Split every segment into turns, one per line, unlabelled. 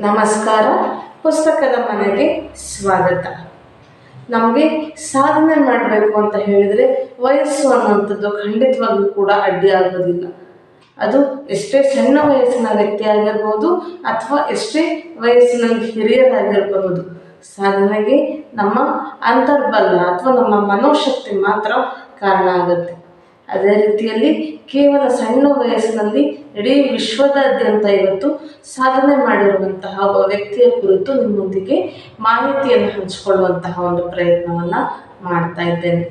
ನಮಸ್ಕಾರ. ಪುಸ್ತಕದ ಮನೆಗೆ ಸ್ವಾಗತ. ನಮಗೆ ಸಾಧನೆ ಮಾಡಬೇಕು ಅಂತ ಹೇಳಿದರೆ ವಯಸ್ಸು ಅನ್ನುವಂಥದ್ದು ಖಂಡಿತವಾಗ್ಲೂ ಕೂಡ ಅಡ್ಡಿ ಆಗೋದಿಲ್ಲ. ಅದು ಎಷ್ಟೇ ಸಣ್ಣ ವಯಸ್ಸಿನ ವ್ಯಕ್ತಿ ಆಗಿರ್ಬೋದು ಅಥವಾ ಎಷ್ಟೇ ವಯಸ್ಸಿನ ಹಿರಿಯರಾಗಿರಬಹುದು ಸಾಧನೆಗೆ ನಮ್ಮ ಅಂತರ್ಬಲ ಅಥವಾ ನಮ್ಮ ಮನೋಶಕ್ತಿ ಮಾತ್ರ ಕಾರಣ ಆಗುತ್ತೆ. ಅದೇ ರೀತಿಯಲ್ಲಿ ಕೇವಲ ಸಣ್ಣ ವಯಸ್ಸಿನಲ್ಲಿ ಇಡೀ ವಿಶ್ವದಾದ್ಯಂತ ಇವತ್ತು ಸಾಧನೆ ಮಾಡಿರುವಂತಹ ಒಬ್ಬ ವ್ಯಕ್ತಿಯ ಕುರಿತು ನಿಮ್ಮೊಂದಿಗೆ ಮಾಹಿತಿಯನ್ನು ಹಂಚಿಕೊಳ್ಳುವಂತಹ ಒಂದು ಪ್ರಯತ್ನವನ್ನು ಮಾಡ್ತಾ ಇದ್ದೇನೆ.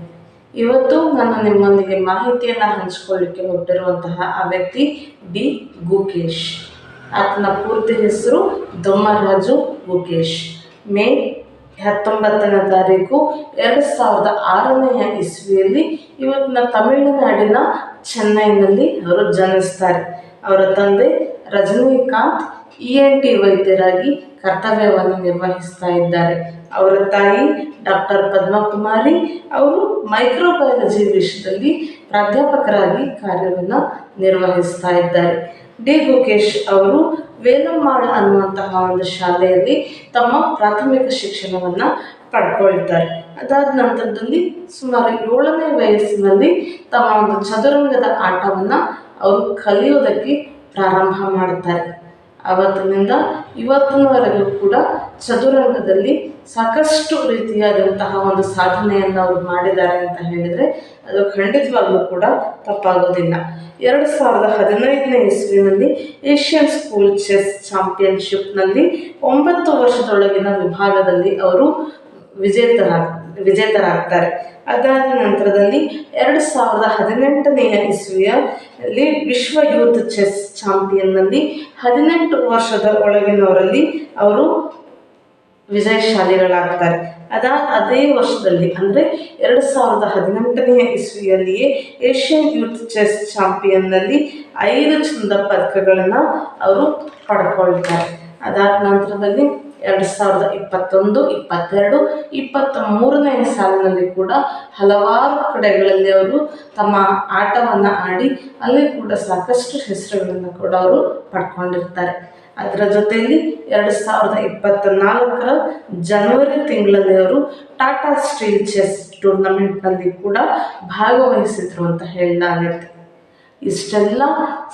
ಇವತ್ತು ನಾನು ನಿಮ್ಮೊಂದಿಗೆ ಮಾಹಿತಿಯನ್ನು ಹಂಚಿಕೊಳ್ಳಿಕ್ಕೆ ಹೊರಟಿರುವಂತಹ ಆ ವ್ಯಕ್ತಿ ಡಿ ಗುಕೇಶ್. ಆತನ ಪೂರ್ತಿ ಹೆಸರು ದೊಮ್ಮರಾಜು ಗುಕೇಶ್. ಮೇ ಹತ್ತೊಂಬತ್ತನೇ ತಾರೀಕು ಎರಡು ಸಾವಿರದ ಆರನೆಯ ಇಸ್ವಿಯಲ್ಲಿ ಇವತ್ತಿನ ತಮಿಳುನಾಡಿನ ಚೆನ್ನೈನಲ್ಲಿ ಅವರು ಜನಿಸ್ತಾರೆ. ಅವರ ತಂದೆ ರಜನಿಕಾಂತ್ ಇ ಎನ್ ಟಿ ವೈದ್ಯರಾಗಿ ಕರ್ತವ್ಯವನ್ನು ನಿರ್ವಹಿಸ್ತಾ ಇದ್ದಾರೆ. ಅವರ ತಾಯಿ ಡಾಕ್ಟರ್ ಪದ್ಮಕುಮಾರಿ, ಅವರು ಮೈಕ್ರೋಬಯಾಲಜಿ ವಿಷಯದಲ್ಲಿ ಪ್ರಾಧ್ಯಾಪಕರಾಗಿ ಕಾರ್ಯವನ್ನು ನಿರ್ವಹಿಸ್ತಾ ಇದ್ದಾರೆ. ಡಿ. ಗುಕೇಶ್ ಅವರು ವೇಲಮ್ಮಾಳ ಅನ್ನುವಂತಹ ಒಂದು ಶಾಲೆಯಲ್ಲಿ ತಮ್ಮ ಪ್ರಾಥಮಿಕ ಶಿಕ್ಷಣವನ್ನು ಪಡ್ಕೊಳ್ತಾರೆ. ಅದಾದ ನಂತರದಲ್ಲಿ ಸುಮಾರು ಏಳನೇ ವಯಸ್ಸಿನಲ್ಲಿ ತಮ್ಮ ಒಂದು ಚದುರಂಗದ ಆಟವನ್ನು ಅವರು ಕಲಿಯೋದಕ್ಕೆ ಪ್ರಾರಂಭ ಮಾಡ್ತಾರೆ. ಆವತ್ತಿನಿಂದ ಇವತ್ತಿನವರೆಗೂ ಕೂಡ ಚದುರಂಗದಲ್ಲಿ ಸಾಕಷ್ಟು ರೀತಿಯಾದಂತಹ ಒಂದು ಸಾಧನೆಯನ್ನು ಅವರು ಮಾಡಿದ್ದಾರೆ ಅಂತ ಹೇಳಿದರೆ ಅದು ಖಂಡಿತವಾಗ್ಲೂ ಕೂಡ ತಪ್ಪಾಗೋದಿಲ್ಲ. ಎರಡು ಸಾವಿರದ ಹದಿನೈದನೇ ಇಸ್ವಿನಲ್ಲಿ ಏಷ್ಯನ್ ಸ್ಕೂಲ್ ಚೆಸ್ ಚಾಂಪಿಯನ್ಶಿಪ್ನಲ್ಲಿ ಒಂಬತ್ತು ವರ್ಷದೊಳಗಿನ ವಿಭಾಗದಲ್ಲಿ ಅವರು ವಿಜೇತರಾಗ ವಿಜೇತರಾಗ್ತಾರೆ. ಅದಾದ ನಂತರದಲ್ಲಿ ಎರಡು ಸಾವಿರದ ಹದಿನೆಂಟನೆಯ ಇಸ್ವಿಯಲ್ಲಿ ವಿಶ್ವ ಯೂತ್ ಚೆಸ್ ಚಾಂಪಿಯನ್ನಲ್ಲಿ ಹದಿನೆಂಟು ವರ್ಷದ ಒಳಗಿನವರಲ್ಲಿ ಅವರು ವಿಜಯಶಾಲಿಗಳಾಗ್ತಾರೆ. ಅದ ಅದೇ ವರ್ಷದಲ್ಲಿ ಅಂದರೆ ಎರಡು ಸಾವಿರದ ಹದಿನೆಂಟನೆಯ ಇಸ್ವಿಯಲ್ಲಿಯೇ ಏಷ್ಯನ್ ಯೂತ್ ಚೆಸ್ ಚಾಂಪಿಯನ್ನಲ್ಲಿ ಐದು ಚಂದ ಪದಕಗಳನ್ನು ಅವರು ಪಡ್ಕೊಳ್ತಾರೆ. ಅದಾದ ನಂತರದಲ್ಲಿ ಎರಡು ಸಾವಿರದ ಇಪ್ಪತ್ತೊಂದು, ಇಪ್ಪತ್ತೆರಡು ಇಪ್ಪತ್ತ ಮೂರನೇ ಸಾಲಿನಲ್ಲಿ ಕೂಡ ಹಲವಾರು ಕಡೆಗಳಲ್ಲಿ ಅವರು ತಮ್ಮ ಆಟವನ್ನು ಆಡಿ ಅಲ್ಲಿ ಕೂಡ ಸಾಕಷ್ಟು ಹೆಸರುಗಳನ್ನು ಕೂಡ ಅವರು ಪಡ್ಕೊಂಡಿರ್ತಾರೆ. ಅದರ ಜೊತೆಯಲ್ಲಿ ಎರಡು ಸಾವಿರದ ಇಪ್ಪತ್ತ ನಾಲ್ಕರ ಜನವರಿ ತಿಂಗಳಲ್ಲಿ ಅವರು ಟಾಟಾ ಸ್ಟೀಲ್ ಚೆಸ್ ಟೂರ್ನಮೆಂಟ್ನಲ್ಲಿ ಕೂಡ ಭಾಗವಹಿಸಿದ್ರು ಅಂತ ಹೇಳಲಾಗುತ್ತೆ. ಇಷ್ಟೆಲ್ಲ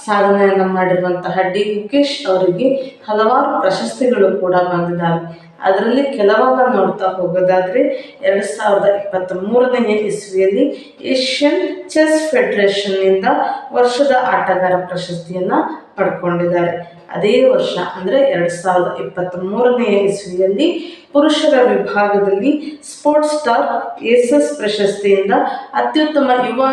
ಸಾಧನೆಯನ್ನು ಮಾಡಿರುವಂತಹ ಡಿ. ಮುಖೇಶ್ ಅವರಿಗೆ ಹಲವಾರು ಪ್ರಶಸ್ತಿಗಳು ಕೂಡ ಬಂದಿದ್ದಾವೆ. ಅದರಲ್ಲಿ ಕೆಲವನ್ನ ನೋಡ್ತಾ ಹೋಗೋದಾದರೆ ಎರಡು ಸಾವಿರದ ಇಪ್ಪತ್ತ ಮೂರನೆಯ ಇಸ್ವಿಯಲ್ಲಿ ಏಷ್ಯನ್ ಚೆಸ್ ಫೆಡರೇಷನ್ನಿಂದ ವರ್ಷದ ಆಟಗಾರ ಪ್ರಶಸ್ತಿಯನ್ನು ಪಡ್ಕೊಂಡಿದ್ದಾರೆ. ಅದೇ ವರ್ಷ, ಅಂದರೆ ಎರಡು ಸಾವಿರದ ಇಪ್ಪತ್ತ್ ಮೂರನೇ ಇಸ್ವಿಯಲ್ಲಿ ಪುರುಷರ ವಿಭಾಗದಲ್ಲಿ ಸ್ಪೋರ್ಟ್ಸ್ ಸ್ಟಾರ್ ಎಸ್ ಎಸ್ ಪ್ರಶಸ್ತಿಯಿಂದ ಅತ್ಯುತ್ತಮ ಯುವ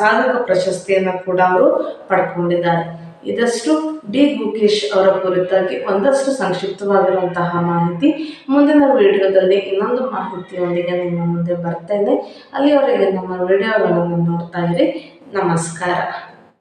ಸಾಧಕ ಪ್ರಶಸ್ತಿಯನ್ನು ಕೂಡ ಅವರು ಪಡ್ಕೊಂಡಿದ್ದಾರೆ. ಇದಷ್ಟು ಡಿ. ಗುಕೇಶ್ ಅವರ ಕುರಿತಾಗಿ ಒಂದಷ್ಟು ಸಂಕ್ಷಿಪ್ತವಾಗಿರುವಂತಹ ಮಾಹಿತಿ. ಮುಂದಿನ ವಿಡಿಯೋದಲ್ಲಿ ಇನ್ನೊಂದು ಮಾಹಿತಿಯೊಂದಿಗೆ ನಿಮ್ಮ ಮುಂದೆ ಬರ್ತೇನೆ. ಅಲ್ಲಿಯವರೆಗೆ ನಮ್ಮ ವಿಡಿಯೋಗಳನ್ನು ನೋಡ್ತಾ ಇರಿ. ನಮಸ್ಕಾರ.